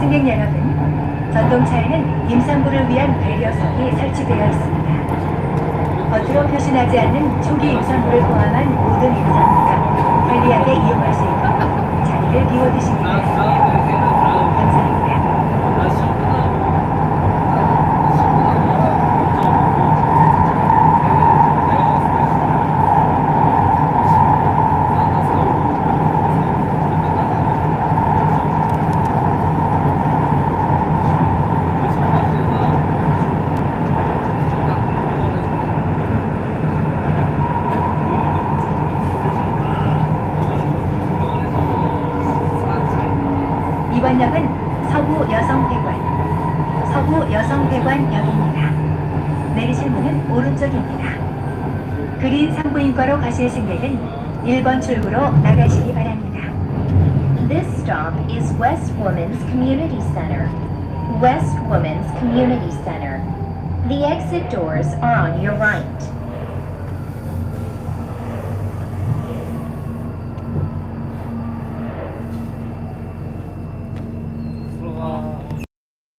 승객 여러분, 전동차에는 임산부를 위한 배려석이 설치되어 있습니다. 겉으로 표시나지 않는 초기 임산부를 포함한 모든 임산부가 편리하게 이용할 수 있도록 자리를 비워두시기 바랍니다. 감사합니다. 이번 역은 서구 여성회관, 서구 여성회관역입니다. 내리실 문은 오른쪽입니다. 그린 산부인과로 가실 승객은 1번 출구로 나가시기 바랍니다. This stop is West Women's Community Center. West Women's Community Center. The exit doors are on your right.